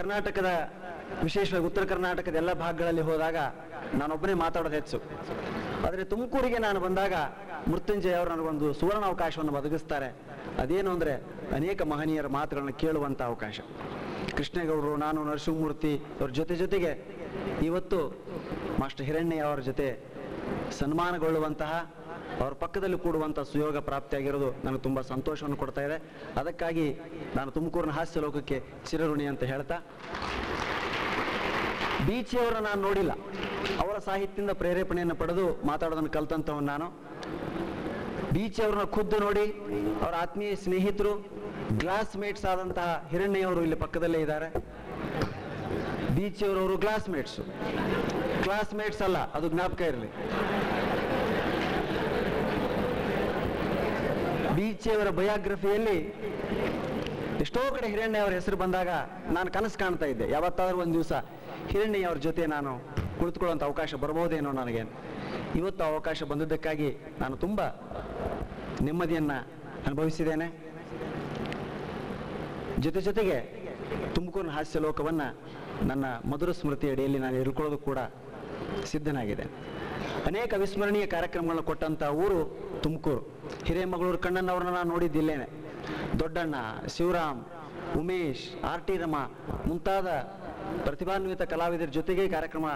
ಕರ್ನಾಟಕದ, ವಿಶೇಷವಾಗಿ ಉತ್ತರ ಕರ್ನಾಟಕದ ಎಲ್ಲ ಭಾಗಗಳಲ್ಲಿ ಹೋದಾಗ ನಾನೊಬ್ಬನೇ ಮಾತಾಡೋದು ಹೆಚ್ಚು. ಆದರೆ ತುಮಕೂರಿಗೆ ನಾನು ಬಂದಾಗ ಮೃತ್ಯುಂಜಯ ಅವರು ನನಗೊಂದು ಸುವರ್ಣ ಅವಕಾಶವನ್ನು ಒದಗಿಸ್ತಾರೆ. ಅದೇನು ಅಂದರೆ ಅನೇಕ ಮಹನೀಯರ ಮಾತುಗಳನ್ನು ಕೇಳುವಂಥ ಅವಕಾಶ. ಕೃಷ್ಣೇಗೌಡರು, ನಾನು ನರಸಿಂಹಮೂರ್ತಿ ಅವ್ರ ಜೊತೆ ಜೊತೆಗೆ ಇವತ್ತು ಮಾಸ್ಟರ್ ಹಿರಣ್ಯ ಅವರ ಜೊತೆ ಸನ್ಮಾನಗೊಳ್ಳುವಂತಹ ಅವ್ರ ಪಕ್ಕದಲ್ಲಿ ಕೂಡುವಂಥ ಸುಯೋಗ ಪ್ರಾಪ್ತಿಯಾಗಿರೋದು ನನಗೆ ತುಂಬ ಸಂತೋಷವನ್ನು ಕೊಡ್ತಾ ಇದೆ. ಅದಕ್ಕಾಗಿ ನಾನು ತುಮಕೂರಿನ ಹಾಸ್ಯ ಲೋಕಕ್ಕೆ ಚಿರಋಣಿ ಅಂತ ಹೇಳ್ತಾ ಬೀಚಿಯವರನ್ನ ನಾನು ನೋಡಿಲ್ಲ. ಅವರ ಸಾಹಿತ್ಯದಿಂದ ಪ್ರೇರೇಪಣೆಯನ್ನು ಪಡೆದು ಮಾತಾಡೋದನ್ನು ಕಲ್ತಂಥವನು ನಾನು. ಬೀಚಿಯವರನ್ನ ಖುದ್ದು ನೋಡಿ, ಅವರ ಆತ್ಮೀಯ ಸ್ನೇಹಿತರು ಗ್ಲಾಸ್ ಮೇಟ್ಸ್ ಆದಂತಹ ಹಿರಣ್ಯವರು ಇಲ್ಲಿ ಪಕ್ಕದಲ್ಲೇ ಇದ್ದಾರೆ. ಬೀಚಿಯವರವರು ಗ್ಲಾಸ್ ಮೇಟ್ಸು ಕ್ಲಾಸ್ ಮೇಟ್ಸ್ ಅಲ್ಲ, ಅದು ಜ್ಞಾಪಕ ಇರಲಿ. ಬೀಚಿಯವರ ಬಯೋಗ್ರಫಿಯಲ್ಲಿ ಎಷ್ಟೋ ಕಡೆ ಹಿರಣ್ಯ ಅವರ ಹೆಸರು ಬಂದಾಗ ನಾನು ಕನಸು ಕಾಣ್ತಾ ಇದ್ದೆ. ಯಾವತ್ತಾದ್ರೂ ಒಂದು ದಿವಸ ಹಿರಣ್ಯ ಅವ್ರ ಜೊತೆ ನಾನು ಕುಳಿತುಕೊಳ್ಳುವಂಥ ಅವಕಾಶ ಬರ್ಬೋದೇನೋ ನನಗೆ. ಇವತ್ತು ಅವಕಾಶ ಬಂದದ್ದಕ್ಕಾಗಿ ನಾನು ತುಂಬ ನೆಮ್ಮದಿಯನ್ನು ಅನುಭವಿಸಿದ್ದೇನೆ. ಜೊತೆ ಜೊತೆಗೆ ತುಮಕೂರಿನ ಹಾಸ್ಯ ಲೋಕವನ್ನು ನನ್ನ ಮಧುರ ಸ್ಮೃತಿ ಅಡಿಯಲ್ಲಿ ನಾನು ಇಳ್ಕೊಳ್ಳೋದು ಕೂಡ ಸಿದ್ಧನಾಗಿದೆ ಅನೇಕ ವಿಸ್ಮರಣೀಯ ಕಾರ್ಯಕ್ರಮಗಳನ್ನು ಕೊಟ್ಟಂಥ ಊರು ತುಮಕೂರು. ಹಿರೇಮಗಳೂರು ಕಣ್ಣನವ್ರನ್ನ ನಾನು ನೋಡಿದ್ದಿಲ್ಲೇನೆ. ದೊಡ್ಡಣ್ಣ, ಶಿವರಾಮ್, ಉಮೇಶ್, ಆರ್ ಟಿ ರಮ ಮುಂತಾದ ಪ್ರತಿಭಾನ್ವಿತ ಕಲಾವಿದರ ಜೊತೆಗೆ ಕಾರ್ಯಕ್ರಮ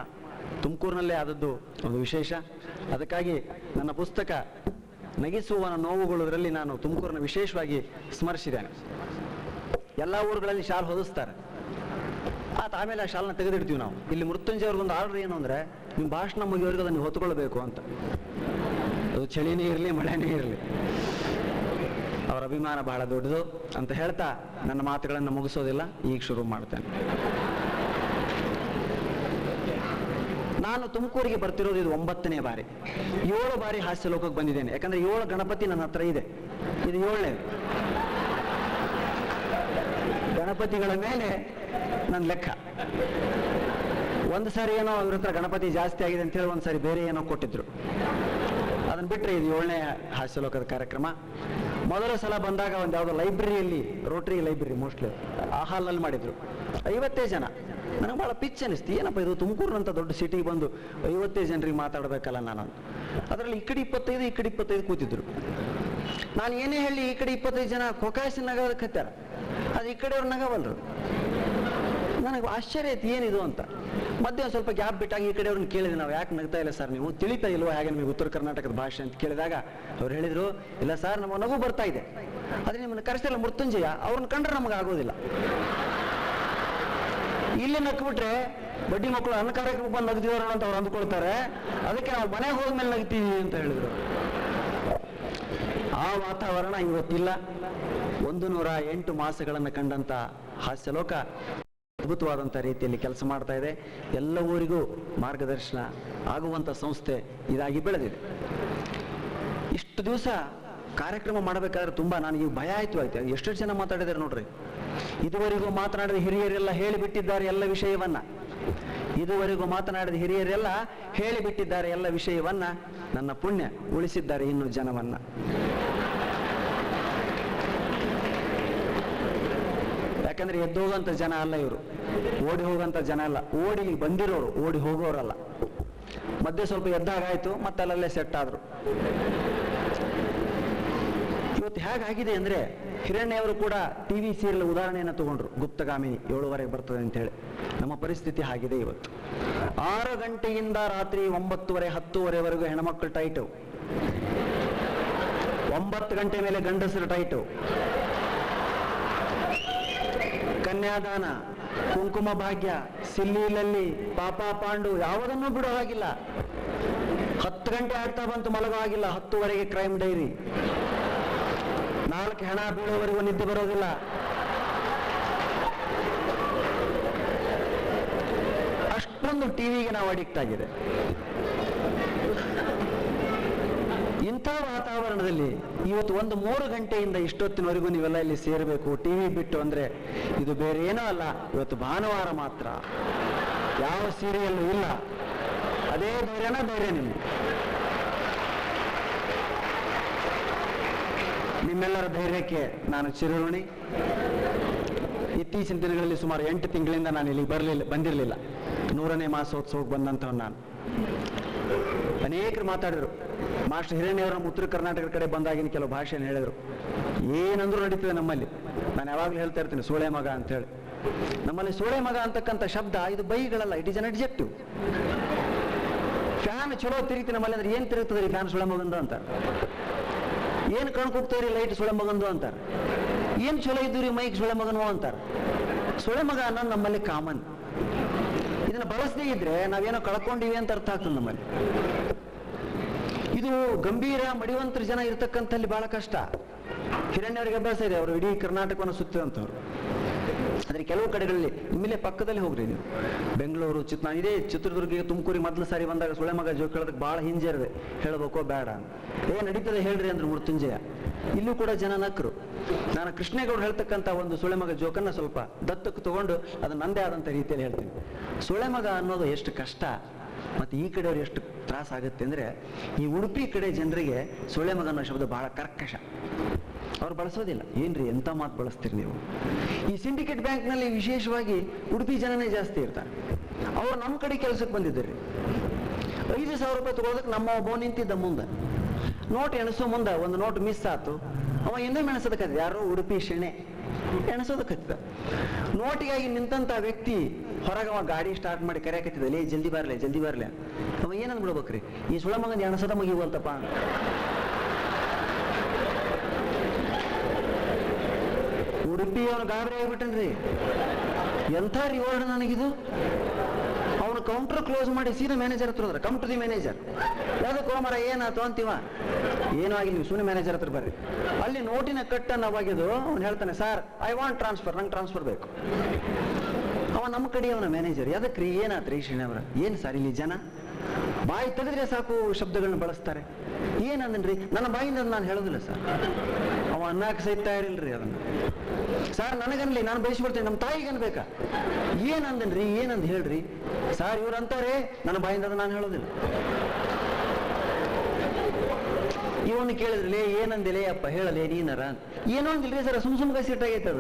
ತುಮಕೂರಿನಲ್ಲೇ ಆದದ್ದು. ಒಂದು ವಿಶೇಷ. ಅದಕ್ಕಾಗಿ ನನ್ನ ಪುಸ್ತಕ ನಗಿಸುವ ನೋವುಗಳು ನಾನು ತುಮಕೂರನ್ನ ವಿಶೇಷವಾಗಿ ಸ್ಮರಿಸಿದ್ದೇನೆ. ಎಲ್ಲ ಊರುಗಳಲ್ಲಿ ಶಾಲ್ ಹೊದಿಸ್ತಾರೆ. ಆತ ಆಮೇಲೆ ಆ ಶಾಲನ್ನ ತೆಗೆದಿಡ್ತೀವಿ ನಾವು. ಇಲ್ಲಿ ಮೃತ್ಯುಂಜಯ ಒಂದು ಆರ್ಡರ್ ಏನು ಅಂದರೆ, ನಿಮ್ಮ ಭಾಷಣ ಮುಗಿಯೋರಿಗೆ ಅದನ್ನು ಹೊತ್ಕೊಳ್ಬೇಕು ಅಂತ. ಅದು ಚಳಿನೇ ಇರಲಿ, ಮಳೆನೇ ಇರಲಿ. ಅವರ ಅಭಿಮಾನ ಬಹಳ ದೊಡ್ಡದು ಅಂತ ಹೇಳ್ತಾ ನನ್ನ ಮಾತುಗಳನ್ನು ಮುಗಿಸೋದಿಲ್ಲ, ಈಗ ಶುರು ಮಾಡ್ತೇನೆ. ನಾನು ತುಮಕೂರಿಗೆ ಬರ್ತಿರೋದು ಇದು ಒಂಬತ್ತನೇ ಬಾರಿ. ಏಳು ಬಾರಿ ಹಾಸ್ಯ ಲೋಕಕ್ಕೆ ಬಂದಿದ್ದೇನೆ. ಯಾಕಂದ್ರೆ ಏಳು ಗಣಪತಿ ನನ್ನ ಹತ್ರ ಇದೆ. ಇದು ಏಳನೇ. ಗಣಪತಿಗಳ ಮೇಲೆ ನನ್ನ ಲೆಕ್ಕ. ಒಂದು ಸಾರಿ ಏನೋ ಇವ್ರ ಹತ್ರ ಗಣಪತಿ ಜಾಸ್ತಿ ಆಗಿದೆ ಅಂತ ಹೇಳಿ ಒಂದು ಸಾರಿ ಬೇರೆ ಏನೋ ಕೊಟ್ಟಿದ್ರು. ಅದನ್ನ ಬಿಟ್ಟರೆ ಇದು ಏಳನೇ ಹಾಸ್ಯಲೋಕದ ಕಾರ್ಯಕ್ರಮ. ಮೊದಲ ಸಲ ಬಂದಾಗ ಒಂದು ಯಾವುದೋ ಲೈಬ್ರರಿಯಲ್ಲಿ, ರೋಟರಿ ಲೈಬ್ರರಿ ಮೋಸ್ಟ್ಲಿ, ಆ ಹಾಲ್ನಲ್ಲಿ ಮಾಡಿದ್ರು. ಐವತ್ತೇ ಜನ. ನನಗೆ ಭಾಳ ಪಿಚ್ ಅನಿಸ್ತು. ಏನಪ್ಪ ಇದು ತುಮಕೂರಿನಂಥ ದೊಡ್ಡ ಸಿಟಿಗೆ ಬಂದು ಐವತ್ತೇ ಜನರಿಗೆ ಮಾತಾಡಬೇಕಲ್ಲ ನಾನು ಅದರಲ್ಲಿ ಈ ಕಡೆ ಇಪ್ಪತ್ತೈದು, ಈ ಕಡೆ ಇಪ್ಪತ್ತೈದು ಕೂತಿದ್ರು. ನಾನು ಏನೇ ಹೇಳಿ ಈ ಕಡೆ ಇಪ್ಪತ್ತೈದು ಜನ ಕೊಕಾಸಿನ ನಗೋದಕ್ಕೆ ಹತ್ತಾರ. ಅದು ಈ ಕಡೆಯವ್ರು ನಗವಲ್ರು. ನನಗೆ ಆಶ್ಚರ್ಯ ಆಯ್ತು, ಏನಿದು ಅಂತ. ಮತ್ತೆ ಸ್ವಲ್ಪ ಗ್ಯಾಪ್ ಬಿಟ್ಟಾಗ ಈ ಕಡೆ ಅವ್ರನ್ನ ಕೇಳಿದೆ. ನಾವು ಯಾಕೆ ನಗ್ತಾ ಇಲ್ಲ ಸರ್ ನೀವು? ತಿಳಿತಾ ಇಲ್ವಾ ಹಾಗೆ ನಿಮಗೆ ಉತ್ತರ ಕರ್ನಾಟಕದ ಭಾಷೆ ಅಂತ ಕೇಳಿದಾಗ ಅವ್ರು ಹೇಳಿದ್ರು, ಇಲ್ಲ ಸರ್, ನಮ್ಮ ನಗು ಬರ್ತಾ ಇದೆ. ಆದರೆ ನಿಮ್ಮನ್ನು ಕರೆಸಿಲ್ಲ ಮೃತ್ಯುಂಜಯ, ಅವ್ರನ್ನ ಕಂಡ್ರೆ ನಮಗೆ ಆಗೋದಿಲ್ಲ. ಇಲ್ಲಿ ನಕ್ಬಿಟ್ರೆ ಬಡ್ಡಿ ಮಕ್ಕಳು ಅನ್ನ ಬಂದು ನಗ್ದಿದಾರ ಅಂತ ಅವ್ರು ಅಂದ್ಕೊಳ್ತಾರೆ. ಅದಕ್ಕೆ ನಾವು ಮನೆಗೆ ಹೋದ್ಮೇಲೆ ನಗ್ತೀವಿ ಅಂತ ಹೇಳಿದ್ರು. ಆ ವಾತಾವರಣ ಇವತ್ತಿಲ್ಲ. ಒಂದು ನೂರ ಎಂಟು ಮಾಸಗಳನ್ನು ಕಂಡಂತ ಹಾಸ್ಯಲೋಕ. ಅದ್ಭುತವಾದಂಥ ರೀತಿಯಲ್ಲಿ ಕೆಲಸ ಮಾಡ್ತಾ ಇದೆ. ಎಲ್ಲ ಊರಿಗೂ ಮಾರ್ಗದರ್ಶನ ಆಗುವಂಥ ಸಂಸ್ಥೆ ಇದಾಗಿ ಬೆಳೆದಿದೆ. ಇಷ್ಟು ದಿವಸ ಕಾರ್ಯಕ್ರಮ ಮಾಡಬೇಕಾದ್ರೆ ತುಂಬಾ ನನಗೆ ಭಯ ಆಯಿತು ಆಯ್ತು. ಎಷ್ಟೆಷ್ಟು ಜನ ಮಾತಾಡಿದ್ದಾರೆ ನೋಡ್ರಿ. ಇದುವರೆಗೂ ಮಾತನಾಡಿದ ಹಿರಿಯರೆಲ್ಲ ಹೇಳಿಬಿಟ್ಟಿದ್ದಾರೆ ಎಲ್ಲ ವಿಷಯವನ್ನ. ಇದುವರೆಗೂ ಮಾತನಾಡಿದ ಹಿರಿಯರೆಲ್ಲ ಹೇಳಿಬಿಟ್ಟಿದ್ದಾರೆ ಎಲ್ಲ ವಿಷಯವನ್ನ ನನ್ನ ಪುಣ್ಯ ಉಳಿಸಿದ್ದಾರೆ ಇನ್ನು ಜನವನ್ನ. ಯಾಕಂದ್ರೆ ಎದ್ದೋಗಂತ ಜನ ಅಲ್ಲ ಇವರು. ಓಡಿ ಹೋಗಂತ ಜನ ಅಲ್ಲ. ಓಡಿ ಬಂದಿರೋರು, ಓಡಿ ಹೋಗೋರಲ್ಲ. ಮಧ್ಯೆ ಸ್ವಲ್ಪ ಎದ್ದಾಗಾಯ್ತು ಮತ್ತೆ ಅಲ್ಲಲ್ಲೇ ಸೆಟ್ ಆದ್ರು. ಇವತ್ತು ಹೇಗಾಗಿದೆ ಅಂದ್ರೆ ಹಿರಣ್ಯವರು ಕೂಡ ಟಿವಿ ಸೀರಿಯಲ್ ಉದಾಹರಣೆಯನ್ನು ತಗೊಂಡ್ರು, ಗುಪ್ತಗಾಮಿನಿ ಏಳುವರೆಗೆ ಬರ್ತದೆ ಅಂತ ಹೇಳಿ ನಮ್ಮ ಪರಿಸ್ಥಿತಿ ಆಗಿದೆ ಇವತ್ತು. ಆರು ಗಂಟೆಯಿಂದ ರಾತ್ರಿ ಒಂಬತ್ತುವರೆ, ಹತ್ತುವರೆವರೆಗೂ ಹೆಣ್ಮಕ್ಳು ಟೈಟು ಒಂಬತ್ತು ಗಂಟೆ ಮೇಲೆ ಗಂಡಸರು ಟೈಟು ಕನ್ಯಾದಾನ, ಕುಂಕುಮ ಭಾಗ್ಯ, ಸಿಲ್ಲಿಲಲ್ಲಿ ಪಾಪ ಪಾಂಡು ಯಾವುದನ್ನು ಬಿಡೋ ಹಾಗಿಲ್ಲ. ಹತ್ತು ಗಂಟೆ ಆಗ್ತಾ ಬಂತು ಮಲಗೋ ಆಗಿಲ್ಲ ಹತ್ತುವರೆಗೆ ಕ್ರೈಮ್ ಡೈರಿ ನಾಲ್ಕು ಹೆಣ ಬೀಳೋವರೆಗೂ ನಿದ್ದೆ ಬರೋದಿಲ್ಲ. ಅಷ್ಟೊಂದು ಟಿವಿಗೆ ನಾವು ಅಡಿಕ್ಟ್ ಆಗಿದೆ ಇಂಥ ವಾತಾವರಣದಲ್ಲಿ ಇವತ್ತು ಒಂದು ಮೂರು ಗಂಟೆಯಿಂದ ಇಷ್ಟೊತ್ತಿನವರೆಗೂ ನೀವೆಲ್ಲ ಇಲ್ಲಿ ಸೇರಬೇಕು. ಟಿವಿ ಬಿಟ್ಟು ಅಂದ್ರೆ ಇದು ಬೇರೆ ಏನೂ ಅಲ್ಲ. ಇವತ್ತು ಭಾನುವಾರ ಮಾತ್ರ. ಯಾವ ಸೀರಿಯಲ್ ಇಲ್ಲ. ಅದೇ ಧೈರ್ಯನ ಧೈರ್ಯ ನಿಮ್ಗೆ? ನಿಮ್ಮೆಲ್ಲರ ಧೈರ್ಯಕ್ಕೆ ನಾನು ಇತ್ತೀಚೆಗೆ ಇತ್ತೀಚಿನ ದಿನಗಳಲ್ಲಿ ಸುಮಾರು ಎಂಟು ತಿಂಗಳಿಂದ ನಾನು ಇಲ್ಲಿಗೆ ಬರಲಿಲ್ಲ, ಬಂದಿರಲಿಲ್ಲ. ನೂರನೇ ಮಾಸೋತ್ಸವಕ್ಕೆ ಬಂದಂಥವ್ ನಾನು. ಅನೇಕರು ಮಾತಾಡಿದ್ರು. ಮಾಸ್ಟರ್ ಹಿರಣ್ಯವರ ಉತ್ತರ ಕರ್ನಾಟಕದ ಕಡೆ ಬಂದಾಗಿನ ಕೆಲವು ಭಾಷೆಯನ್ನು ಹೇಳಿದರು. ಏನಂದ್ರೂ ನಡೀತದೆ ನಮ್ಮಲ್ಲಿ. ನಾನು ಯಾವಾಗಲೂ ಹೇಳ್ತಾ ಇರ್ತೀನಿ, ಸೋಳೆ ಮಗ ಅಂತೇಳಿ. ನಮ್ಮಲ್ಲಿ ಸೋಳೆ ಮಗ ಅಂತಕ್ಕಂಥ ಶಬ್ದ ಇದು ಬೈಗಳಲ್ಲ, it is an adjective. Fan ಚಲೋ ತಿರುಗ್ತಿ ನಮ್ಮಲ್ಲಿ ಅಂದ್ರೆ ಏನು ತಿರುಗ್ತದೆ ರೀ ಫ್ಯಾನ್ ಸೊಳೆ ಮಗಂದು ಅಂತ? ಏನು ಕಣ್ ಕೂಗ್ತೇರಿ ಲೈಟ್ ಸೊಳೆ ಮಗಂದು ಅಂತಾರೆ ಏನು ಚಲೋ ಇದ್ದು ರೀ ಮೈಕ್ ಸೊಳೆ ಮಗನು ಅಂತಾರೆ ಸೊಳೆ ಮಗ ಅನ್ನೋದು ನಮ್ಮಲ್ಲಿ ಕಾಮನ್. ಇದನ್ನ ಬಳಸದೇ ಇದ್ರೆ ನಾವೇನೋ ಕಳ್ಕೊಂಡಿವಿ ಅಂತ ಅರ್ಥ ಆಗ್ತದೆ ನಮ್ಮಲ್ಲಿ. ಇದು ಗಂಭೀರ ಮಡಿವಂತರ ಜನ ಇರ್ತಕ್ಕಂಥಲ್ಲಿ ಬಹಳ ಕಷ್ಟ. ಹಿರಣ್ಯವರಿಗೆ ಅಭ್ಯಾಸ ಇದೆ, ಅವರು ಇಡೀ ಕರ್ನಾಟಕವನ್ನು ಸುತ್ತಿದಂಥವ್ರು. ಆದರೆ ಕೆಲವು ಕಡೆಗಳಲ್ಲಿ ನಿಮ್ಮಲ್ಲೇ ಪಕ್ಕದಲ್ಲಿ ಹೋಗ್ರಿ ನೀವು. ಬೆಂಗಳೂರು ಚಿತ್ ಇದೇ ಚಿತ್ರದುರ್ಗಿಗೆ ತುಮಕೂರಿಗೆ ಮೊದಲ ಸಾರಿ ಬಂದಾಗ ಸುಳೆ ಮಗ ಜೋಕ್ ಹೇಳೋದಕ್ಕೆ ಭಾಳ ಹಿಂಜರಿದೆ ಹೇಳಬೇಕೋ ಬೇಡ ಏ, ನಡೀತದೆ ಹೇಳ್ರಿ ಅಂದ್ರೆ ಮೃತ್ಯುಂಜಯ ಇಲ್ಲೂ ಕೂಡ ಜನ ನಕ್ರು. ನಾನು ಕೃಷ್ಣೇಗೌಡ ಹೇಳ್ತಕ್ಕಂಥ ಒಂದು ಸುಳೆ ಮಗ ಜೋಕನ್ನ ಸ್ವಲ್ಪ ದತ್ತಕ್ಕೆ ತಗೊಂಡು ಅದು ನಂದೇ ಆದಂಥ ರೀತಿಯಲ್ಲಿ ಹೇಳ್ತೀನಿ. ಸುಳೆ ಮಗ ಅನ್ನೋದು ಎಷ್ಟು ಕಷ್ಟ. ಮತ್ತು ಈ ಕಡೆಯವ್ರು ಎಷ್ಟು ತ್ರಾಸ ಆಗುತ್ತೆ ಅಂದರೆ, ಈ ಉಡುಪಿ ಕಡೆ ಜನರಿಗೆ ಸೊಳ್ಳೆ ಮಗ ಅನ್ನೋ ಶಬ್ದ ಬಹಳ ಕರ್ಕಶ. ಅವ್ರು ಬಳಸೋದಿಲ್ಲ. ಏನ್ರಿ ಎಂಥ ಮಾತು ಬಳಸ್ತೀರಿ ನೀವು? ಈ ಸಿಂಡಿಕೇಟ್ ಬ್ಯಾಂಕ್ನಲ್ಲಿ ವಿಶೇಷವಾಗಿ ಉಡುಪಿ ಜನನೇ ಜಾಸ್ತಿ ಇರ್ತಾರೆ. ಅವ್ರು ನಮ್ಮ ಕಡೆ ಕೆಲಸಕ್ಕೆ ಬಂದಿದ್ದಾರೆ. ಐದು ಸಾವಿರ ರೂಪಾಯಿ ತಗೊಳೋದಕ್ಕೆ ನಮ್ಮ ಒಬ್ಬ ನಿಂತಿದ್ದ ಮುಂದೆ. ನೋಟ್ ಎಣಸೋ ಮುಂದೆ, ಒಂದು ನೋಟ್ ಮಿಸ್ ಆತು. ಅವ ಇನ್ನೇ ಮೆಣಸೋದಕ್ಕೆ ಯಾರೋ ಉಡುಪಿ ಶೆಣೆ. ಎಣಸೋದಕ್ಕತ್ತಿದ ನೋಟಿಗಾಗಿ ನಿಂತಂತ ವ್ಯಕ್ತಿ ಹೊರಗೆ ಅವ ಗಾಡಿ ಸ್ಟಾರ್ಟ್ ಮಾಡಿ ಕರೆಯಕತ್ತಿದ ಲೇ, ಜಲ್ದಿ ಬರ್ಲೆ ಜಲ್ದಿ ಬರ್ಲೆ. ಅವ ಏನಂದ್ ಬಿಡ್ಬೇಕ್ರಿ? ಈ ಸುಳ ಮಗನ ಎಣಸದ ಮುಗಿಯುವಂತಪ್ಪ ಉಡುಪಿ ಅವನು ಗಾಬರಿ ಆಗಿಬಿಟ್ಟನ್ರಿ. ಎಂಥ ರಿವಾರ್ಡ್ ನನಗಿದು? ಕೌಂಟರ್ ಕ್ಲೋಸ್ ಮಾಡಿ ಸೀದಾ ಮ್ಯಾನೇಜರ್ ಹತ್ರ ಹೋದ್ರೆ ಕಮ್ ಟು ದಿ ಮ್ಯಾನೇಜರ್ ಯಾವ್ದಕ್ಕೆ ಕೋಮರ ಏನಾಯ್ತು? ಅಂತೀವ. ಏನೂ ಆಗಿಲ್ಲ, ನೀವು ಸುಮ್ಮನೆ ಮ್ಯಾನೇಜರ್ ಹತ್ರ ಬರ್ರಿ. ಅಲ್ಲಿ ನೋಟಿನ ಕಟ್ಟನ್ನು ಬಗೆದು ಅವ್ನು ಹೇಳ್ತಾನೆ ಸರ್ ಐ ವಾಂಟ್ ಟ್ರಾನ್ಸ್ಫರ್ ನಂಗೆ ಟ್ರಾನ್ಸ್ಫರ್ ಬೇಕು. ಅವ ನಮ್ಮ ಕಡೆ ಅವನ ಮ್ಯಾನೇಜರ್ ರೀ ಏನಾತ್ರಿ ಶ್ರೀನವರ ಏನು ಸರ್ ಇಲ್ಲಿ ಜನ? ಬಾಯಿ ತೆಗೆದ್ರೆ ಸಾಕು ಶಬ್ದಗಳನ್ನ ಬಳಸ್ತಾರೆ. ಏನಂದನ್ರಿ ನನ್ನ ಬಾಯಿಂದ ನಾನು ಹೇಳೋದಿಲ್ಲ ಸರ್. ಅವ ಅನ್ನಕ್ಕೆ ಸಹಿತ ಇರಲ್ರಿ ಅದನ್ನ. ಸರ್, ನನಗನ್ಲಿ, ನಾನು ಬಯಸ್ಬಿಡ್ತೇನೆ ನಮ್ಮ ತಾಯಿಗೆ ಅನ್ಬೇಕಾ ಏನಂದನ್ರಿ? ಏನಂದ್ ಹೇಳ್ರಿ? ಸರ್, ಇವ್ರು ಅಂತಾರೆ, ನನ್ನ ಬಾಯಿಂದ ಅದು ನಾನು ಹೇಳೋದಿಲ್ಲ. ಇವನು ಕೇಳಿದ್ರಲೇ, ಏನಂದಿಲೇ, ಅಪ್ಪ ಹೇಳಲೇ ನೀನರ ಏನೋ ಅಂದಿಲ್ರಿ ಸರ್, ಸುಮ್ ಸುಮ್ಗೆ ಸಿಟ್ಟಾಗೈತೆ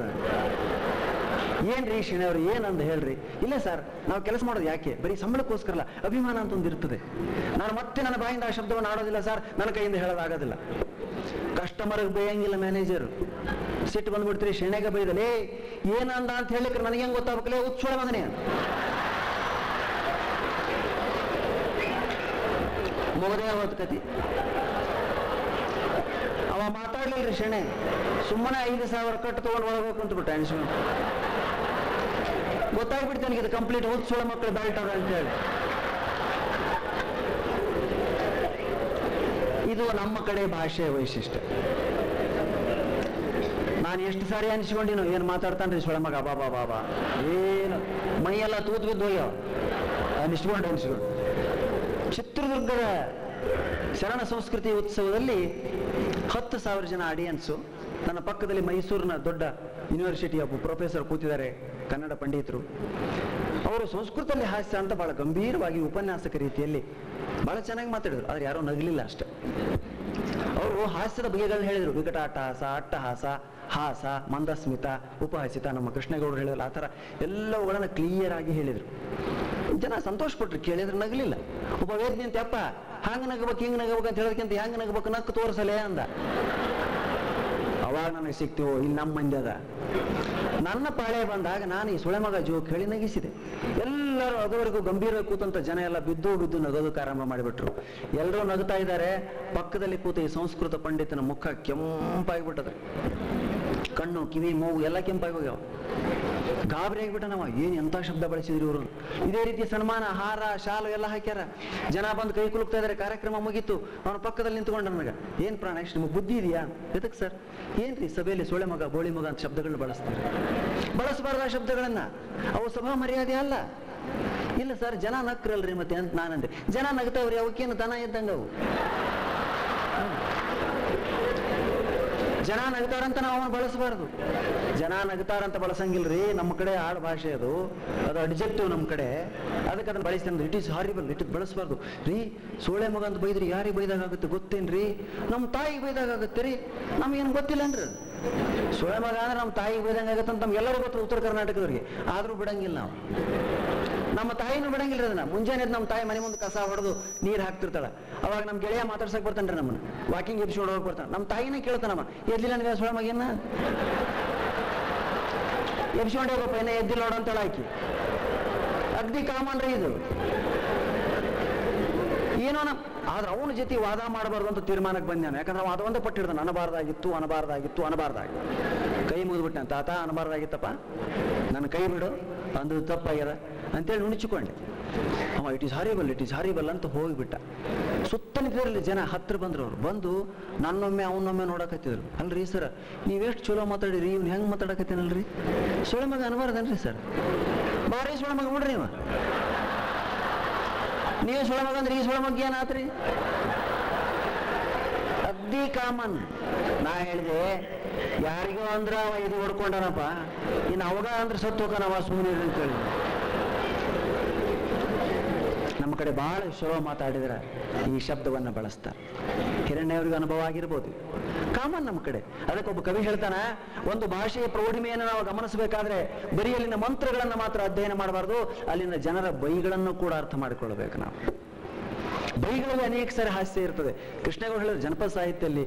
ಅದು ಏನ್ರಿ ಶಿಣವ್ರು ಏನಂದ ಹೇಳ್ರಿ? ಇಲ್ಲ ಸರ್, ನಾವು ಕೆಲಸ ಮಾಡೋದು ಯಾಕೆ? ಬರೀ ಸಂಬಳಕ್ಕೋಸ್ಕರ ಅಲ್ಲ ಅಭಿಮಾನ ಅಂತ ಒಂದು ಇರ್ತದೆ. ನಾನು ಮತ್ತೆ ನನ್ನ ಬಾಯಿಂದ ಆ ಶಬ್ದವನ್ನು ಆಡೋದಿಲ್ಲ ಸರ್, ನನ್ನ ಕೈಯಿಂದ ಹೇಳೋದಾಗೋದಿಲ್ಲ. ಕಸ್ಟಮರ್ಗೆ ಬೇಯಂಗಿಲ್ಲ ಮ್ಯಾನೇಜರ್ ಸಿಟ್ಟು ಬಂದ್ಬಿಡ್ತೀರಿ ಶೆಣೆಗೆ ಬೈದಲೇ ಏನಂದ ಅಂತ ಹೇಳಿಕ್ರೆ ನನಗೆ ಹೆಂಗ್ ಗೊತ್ತಾಗಬೇಕಲ್ಲ ಉಚ್ಚೋಳ ಮಗನೇ. ಮುಗದೇ ಹೋದ ಕತಿ ಅವ ಮಾತಾಡ್ಲಿಲ್ರಿ ಶೆಣೆ ಸುಮ್ಮನೆ ಐದು ಸಾವಿರ ಕಟ್ಟು ತಗೊಂಡು ಅಂತ ಬಿಟ್ಟು ಅನಿಸ್ಕೊಂಡು ಗೊತ್ತಾಗ್ಬಿಡ್ತು ನನಗೆ ಇದು ಕಂಪ್ಲೀಟ್ ಓದ್ಸೋಳ ಮಕ್ಕಳು ಬೆಲ್ಟ್ ಅದ ಅಂತ ಹೇಳಿ. ಇದು ನಮ್ಮ ಕಡೆ ಭಾಷೆಯ ವೈಶಿಷ್ಟ್ಯ. ನಾನು ಎಷ್ಟು ಸಾರಿ ಅನಿಸ್ಕೊಂಡಿನೋ, ಏನು ಮಾತಾಡ್ತಾನ್ರಿ ಸೊಳ ಮಗ ಬಾಬಾ ಬಾಬಾ ಏನು? ಮೈಯೆಲ್ಲ ತೂತು ಬಿದ್ದು ಹೋಗ್ಯಾವ ಅನಿಸ್ಕೊಂಡು ಅನಿಸ್ಕೊಂಡು ಚಿತ್ರದುರ್ಗದ ಶರಣ ಸಂಸ್ಕೃತಿ ಉತ್ಸವದಲ್ಲಿ ಹತ್ತು ಸಾವಿರ ಜನ ಆಡಿಯನ್ಸು ನನ್ನ ಪಕ್ಕದಲ್ಲಿ ಮೈಸೂರಿನ ದೊಡ್ಡ ಯೂನಿವರ್ಸಿಟಿಯ ಪ್ರೊಫೆಸರ್ ಕೂತಿದ್ದಾರೆ ಕನ್ನಡ ಪಂಡಿತರು. ಅವರು ಸಂಸ್ಕೃತದಲ್ಲಿ ಹಾಸ್ಯ ಅಂತ ಬಹಳ ಗಂಭೀರವಾಗಿ ಉಪನ್ಯಾಸಕ ರೀತಿಯಲ್ಲಿ ಬಹಳ ಚೆನ್ನಾಗಿ ಮಾತಾಡಿದ್ರು, ಆದರೆ ಯಾರೋ ನಗಲಿಲ್ಲ ಅಷ್ಟೆ. ಅವರು ಹಾಸ್ಯದ ಬಗೆಗಳನ್ನ ಹೇಳಿದರು ವಿಕಟಾಟಹಾಸ ಅಟ್ಟಹಾಸ, ಹಾಸ, ಮಂದಸ್ಮಿತ, ಉಪಹಾಸಿತ, ನಮ್ಮ ಕೃಷ್ಣೇಗೌಡರು ಹೇಳಿದ್ರು, ಆ ಥರ ಎಲ್ಲವುಗಳನ್ನು ಕ್ಲಿಯರ್ ಆಗಿ ಹೇಳಿದರು. ಜನ ಸಂತೋಷ ಪಟ್ರು ಕೇಳಿದ್ರೆ ನಗಲಿಲ್ಲ. ಒಬ್ಬ ವೇದ್ ಅಂತ ಅಪ್ಪ ಹಂಗ ನಗಬೇಕು, ಹಿಂಗ್ ನಗಬೇಕು? ಅಂತ ಹೇಳೋದಕ್ಕಿಂತ ಹೆಂಗ್ ನಗಬೇಕು, ನಕ್ಕು ತೋರಿಸಲೇ ಅಂದ. ಅವಾಗ ನನಗೆ ಸಿಕ್ತು ಇಲ್ಲಿ ನಮ್ಮ ಮಂದಿ ಅದ. ನನ್ನ ಪಾಳೆ ಬಂದಾಗ ನಾನು ಈ ಸುಳೆ ಮಗ ಜೋಕ್ ಹೇಳಿ ನಗಿಸಿದೆ. ಎಲ್ಲರೂ ಅದುವರೆಗೂ ಗಂಭೀರ ಕೂತಂತ ಜನ ಎಲ್ಲ ಬಿದ್ದು ಬಿದ್ದು ನಗೋದಕ್ಕೆ ಆರಂಭ ಮಾಡಿಬಿಟ್ರು. ಎಲ್ಲರೂ ನಗ್ತಾ ಇದ್ದಾರೆ. ಪಕ್ಕದಲ್ಲಿ ಕೂತ ಈ ಸಂಸ್ಕೃತ ಪಂಡಿತನ ಮುಖ ಕೆಂಪಾಗಿಬಿಟ್ಟದೆ. ಕಣ್ಣು ಕಿವಿ ಮೂಗು ಎಲ್ಲ ಕೆಂಪಾಗಿ ಹೋಗ್ಯಾವ. ಗಾಬರಿ ಆಗಿಬಿಟ್ಟ ನಾವು ಏನು ಎಂಥ ಶಬ್ದ ಬಳಸಿದ್ರು ಇವರು? ಇದೇ ರೀತಿ ಸನ್ಮಾನ, ಹಾರ, ಶಾಲು ಎಲ್ಲ ಹಾಕ್ಯಾರ. ಜನ ಬಂದು ಕೈ ಕುಲುಕ್ತಾ ಇದ್ದಾರೆ ಕಾರ್ಯಕ್ರಮ ಮುಗೀತು. ಅವನ ಪಕ್ಕದಲ್ಲಿ ನಿಂತ್ಕೊಂಡ ನನಗೆ, ಏನ್ ಎಷ್ಟು ನಿಮಗೆ ಬುದ್ಧಿ ಇದೆಯಾ? ಎದಕ್ಕೆ ಸರ್? ಏನ್ರಿ, ಸಭೆಯಲ್ಲಿ ಸೊಳೆ ಮಗ, ಬೋಳಿ ಮಗ ಅಂತ ಶಬ್ದಗಳನ್ನ ಬಳಸ್ತಾರೆ. ಬಳಸಬಾರ್ದ ಶಬ್ದಗಳನ್ನ. ಅವು ಸಭಾ ಮರ್ಯಾದೆ ಅಲ್ಲ. ಇಲ್ಲ ಸರ್, ಜನ ನಕ್ರಲ್ರಿ ಮತ್ತೆ ಅಂತ ನಾನಂದೆ. ಜನ ನಗ್ತಾವ್ರಿ, ಅವಕ್ಕೇನು ದನ ಇದ್ದಂಗ ಅವು? ಜನ ನಗ್ತಾರಂತ ನಾವು ಅವನು ಬಳಸಬಾರದು. ಜನ ನಗ್ತಾರಂತ ಬಳಸಂಗಿಲ್ರಿ, ನಮ್ಮ ಕಡೆ ಆಡ್ ಭಾಷೆ ಅದು. ಅದು ಅಡ್ಜೆಕ್ಟಿವ್ ನಮ್ಮ ಕಡೆ. ಅದಕ್ಕೆ ಅದನ್ನ ಬಳಸ್ತಾನೆ ಇಟ್ ಈಸ್ ಹಾರಿಬಲ್ ಇಟ್ ಬಳಸಬಾರ್ದು. ರೀ ಸೋಳೆ ಮಗ ಅಂತ ಬೈದ್ರಿ, ಯಾರಿಗೆ ಬೈದಾಗುತ್ತೆ ಗೊತ್ತೇನ್ರಿ ನಮ್ಮ ತಾಯಿಗೆ ಬೈದಾಗುತ್ತೆ ರೀ. ನಮಗೇನು ಗೊತ್ತಿಲ್ಲ ಅಂದ್ರೆ ಸೋಳೆ ಮಗ ಅಂದ್ರೆ ನಮ್ಮ ತಾಯಿಗೆ ಬೈದಂಗೆ ಆಗುತ್ತೆ ಅಂತ ನಮ್ಗೆಲ್ಲರೂ ಗೊತ್ತು ಉತ್ತರ ಕರ್ನಾಟಕದವ್ರಿಗೆ. ಆದರೂ ಬಿಡಂಗಿಲ್ಲ ನಾವು. ನಮ್ಮ ತಾಯಿನೂ ಬಿಡಂಗಿಲ್ಲ ಅದನ್ನ. ಮುಂಜಾನೆ ನಮ್ಮ ತಾಯಿ ಮನೆ ಮುಂದೆ ಕಸ ಹೊಡೆದು ನೀರು ಹಾಕ್ತಿರ್ತಾಳ. ಅವಾಗ ನಮ್ಮ ಗೆಳೆಯ ಮಾತಾಡ್ಸಕ್ ಬರ್ತಾನ್ರಿ ನಮ್ಮನ್ನ. ವಾಕಿಂಗ್ ಎಪಿಸೋಡ್ ಹೋಗಿ ಬರ್ತಾನೆ. ನಮ್ಮ ತಾಯಿನೇ ಕೇಳ್ತಾನಮ್ಮ ಎದ್ದಿಲ್ಲ ನನಗೆ ಸೋಳ ಮಗೇನ? ಎಪಿಸೋಡ್ ಹೋಗಪ್ಪ ಏನ ಎದ್ದಿಲ್ಲ ನೋಡು ಅಂತೇಳಿ ಆಕಿ. ಅಗ್ದಿ ಕಾಮನ್ ರೀ ಇದು. ಏನೋ ನಮ್ಮ ಆದ್ರೆ ಅವನ ಜೊತೆ ವಾದ ಮಾಡಬಾರ್ದು ಅಂತ ತೀರ್ಮಾನಕ್ಕೆ ನಾನು ಯಾಕಂದ್ರೆ ಅವ ಅದೊಂದೇ ಪಟ್ಟಿಡ್ದಾನ ಅನಬಾರ್ದಾಗಿತ್ತು ಅನಬಾರ್ದಾಗಿತ್ತು, ಅನಬಾರ್ದಾಗಿ. ಕೈ ಮುಗಿದ್ಬಿಟ್ಟೆ ತಾತ, ಅನಬಾರ್ದಾಗಿತ್ತಪ್ಪ. ನನ್ನ ಕೈ ಬಿಡು. ಅಂದು ತಪ್ಪಾಗ್ಯದ. ಅಂತೇಳಿ ನುಣಿಚಿಕೊಂಡೆ. ಅವ it is horrible it is horrible ಅಂತ ಹೋಗಿಬಿಟ್ಟ. ಸುತ್ತಲಿದ್ದರಲ್ಲಿ ಜನ ಹತ್ರ ಬಂದ್ರು ಅವ್ರು ಬಂದು ನನ್ನೊಮ್ಮೆ, ಅವನೊಮ್ಮೆ ನೋಡಕತ್ತಿದ್ರು. ಅಲ್ರಿ ಸರ್ ನೀವೆಷ್ಟು ಚಲೋ ಮಾತಾಡಿರಿ, ಇವ್ನು ಹೆಂಗೆ ಮಾತಾಡಕತ್ತೇನಲ್ರಿ? ಸುಳೆ ಮಗ ಅನ್ಬಾರ್ದನ್ರಿ ಸರ್ ಬಾರಿ ಸುಳೆ ಮಗ ಬಿಡ್ರಿ ಇವ. ನೀವು ಸುಳ ಮಗ ಅಂದ್ರೆ ಈ ಸುಳ ಮಗ ಏನಾತ್ರಿ ಅದಿ ಕಾಮನ್. ನಾ ಹೇಳಿದೆ, ಯಾರಿಗೋ ಅಂದ್ರ ಇದು ಹೊಡ್ಕೊಂಡನಪ್ಪ. ಇನ್ನು ಅವಾಗ ಅಂದ್ರೆ ಸತ್ತು ಹೋಗನವ ಸುಮ್ಮನೆ ಅಂತ ಹೇಳಿ ಕಡೆ ಭಾಳ ಚಲೋ ಮಾತಾಡಿದ್ರೆ ಈ ಶಬ್ದವನ್ನು ಬಳಸ್ತಾರೆ. ಹಿರಣ್ಯವ್ರಿಗೆ ಅನುಭವ ಆಗಿರ್ಬೋದು. ಕಾಮನ್ ನಮ್ಮ ಕಡೆ. ಅದಕ್ಕೆ ಒಬ್ಬ ಕವಿ ಹೇಳ್ತಾನೆ, ಒಂದು ಭಾಷೆಯ ಪ್ರೌಢಿಮೆಯನ್ನು ನಾವು ಗಮನಿಸಬೇಕಾದ್ರೆ ಬರೀ ಅಲ್ಲಿನ ಮಂತ್ರಗಳನ್ನು ಮಾತ್ರ ಅಧ್ಯಯನ ಮಾಡಬಾರ್ದು, ಅಲ್ಲಿನ ಜನರ ಬೈಗಳನ್ನು ಕೂಡ ಅರ್ಥ ಮಾಡಿಕೊಳ್ಳಬೇಕು ನಾವು. ಬೈಗಳಲ್ಲಿ ಅನೇಕ ಸಾರಿ ಹಾಸ್ಯ ಇರ್ತದೆ. ಕೃಷ್ಣಗೌಡ ಹೇಳಿದ ಜನಪದ ಸಾಹಿತ್ಯದಲ್ಲಿ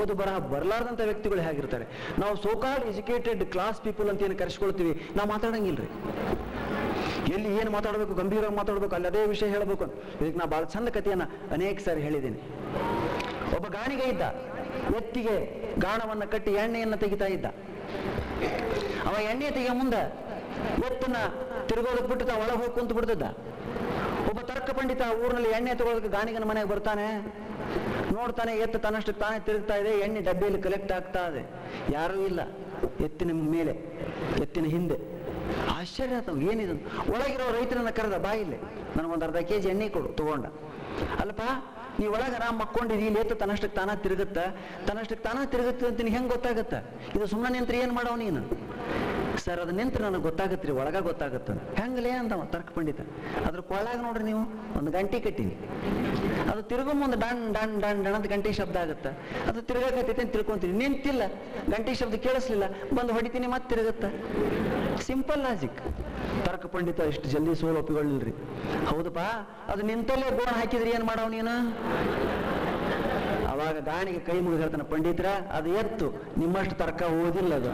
ಓದು ಬರಹ ಬರಲಾರ್ದಂಥ ವ್ಯಕ್ತಿಗಳು ಹೇಗಿರ್ತಾರೆ. ನಾವು ಸೋಕಾಲ್ಡ್ ಎಜುಕೇಟೆಡ್ ಕ್ಲಾಸ್ ಪೀಪಲ್ ಅಂತ ಏನು ಕರೆಸ್ಕೊಳ್ತೀವಿ, ನಾವು ಮಾತಾಡಂಗಿಲ್ರಿ. ಎಲ್ಲಿ ಏನು ಮಾತಾಡಬೇಕು, ಗಂಭೀರವಾಗಿ ಮಾತಾಡಬೇಕು ಅಲ್ಲಿ ಅದೇ ವಿಷಯ ಹೇಳಬೇಕು. ಇದಕ್ಕೆ ನಾ ಭಾಳ ಚಂದ ಕಥೆಯನ್ನು ಅನೇಕ ಸಾರಿ ಹೇಳಿದ್ದೀನಿ. ಒಬ್ಬ ಗಾಣಿಗ ಇದ್ದ, ಎತ್ತಿಗೆ ಗಾಣವನ್ನ ಕಟ್ಟಿ ಎಣ್ಣೆಯನ್ನು ತೆಗಿತಾ ಇದ್ದ. ಅವ ಎಣ್ಣೆ ತೆಗಿಯೋ ಮುಂದೆ ಎತ್ತನ್ನ ತಿರುಗೋದಕ್ಕೆ ಬಿಟ್ಟು ತಾ ಒಳಗೆ ಹೋಗಿ ಕುಂತು ಬಿಡ್ತಿದ್ದ. ಒಬ್ಬ ತರ್ಕ ಪಂಡಿತ ಊರಿನಲ್ಲಿ ಎಣ್ಣೆ ತಗೊಳೋದಕ್ಕೆ ಗಾಣಿಗನ ಮನೆಗೆ ಬರ್ತಾನೆ. ನೋಡ್ತಾನೆ, ಎತ್ತು ತನ್ನಷ್ಟು ತಾನೇ ತಿರುಗ್ತಾ ಇದೆ, ಎಣ್ಣೆ ಡಬ್ಬಿಯಲ್ಲಿ ಕಲೆಕ್ಟ್ ಆಗ್ತಾ ಇದೆ. ಯಾರೂ ಇಲ್ಲ, ಎತ್ತಿನ ಮೇಲೆ, ಎತ್ತಿನ ಹಿಂದೆ. ಆಶ್ಚರ್ಯ ಆತ, ಏನಿದು? ಒಳಗಿರೋ ರೈತರನ್ನ ಕರೆದ ಬಾಯಿಲೆ. ನನಗೊಂದು ಅರ್ಧ ಕೆ ಜಿ ಎಣ್ಣೆ ಕೊಡು, ತಗೊಂಡ. ಅಲ್ಲಪ್ಪ, ನೀ ಒಳಗೆ ಆರಾಮ್ ಇಲ್ಲಿ ಎತ್ತು ತನ್ನಷ್ಟಕ್ಕೆ ತಾನ ತಿರುಗುತ್ತ. ತನ್ನಷ್ಟಕ್ಕೆ ತಾನ ತಿರುಗುತ್ತೆ ಅಂತ ಹೆಂಗೆ ಗೊತ್ತಾಗತ್ತ? ಇದು ಸುಮ್ಮನೆ ನಿಂತ್ರೆ ಏನು ಮಾಡವ್ ನೀನು? ಸರ್, ಅದು ನಿಂತ್ರೆ ನನಗೆ ಗೊತ್ತಾಗತ್ರಿ, ಒಳಗ ಗೊತ್ತಾಗತ್ತ ಹೆಂಗಲೇ ಅಂತ ತರ್ಕ ಪಂಡಿತ. ಅದ್ರ ಕೊಳ್ಳಾಗ ನೋಡ್ರಿ ನೀವು, ಒಂದು ಗಂಟೆ ಕಟ್ಟಿನಿ. ಅದು ತಿರುಗೋ ಮುಂದೆ ಡಣ್ ಡಣ್ ಡಣ್ ಡಣ್ ಅಂತ ಗಂಟೆ ಶಬ್ದ ಆಗುತ್ತೆ. ಅದು ತಿರುಗಾಕತ್ತೈತೆ ಅಂತ ತಿಳ್ಕೊಂತೀನಿ. ನಿಂತಿಲ್ಲ, ಗಂಟೆ ಶಬ್ದ ಕೇಳಿಸ್ಲಿಲ್ಲ, ಬಂದು ಹೊಡಿತೀನಿ, ಮತ್ತೆ ತಿರುಗತ್ತ. ಸಿಂಪಲ್ ಲಾಜಿಕ್ ತರ್ಕ ಪಂಡಿತ, ಇಷ್ಟು ಜಲ್ದಿ ಸೋಲು ಒಪ್ಪಿಕೊಳ್ಳಿಲ್ರಿ. ಹೌದಪ್ಪ, ಅದು ನಿಂತಲ್ಲೇ ಗೋಣ ಹಾಕಿದ್ರಿ, ಏನ್ ಮಾಡವ್ ನೀನು? ಅವಾಗ ಗಾಣಿಗೆ ಕೈ ಮುಗಿದು ಹೇಳ್ತಾನೆ, ಪಂಡಿತರ, ಅದು ಎತ್ತು. ನಿಮ್ಮಷ್ಟು ತರ್ಕ ಓದಿಲ್ಲ ಅದು.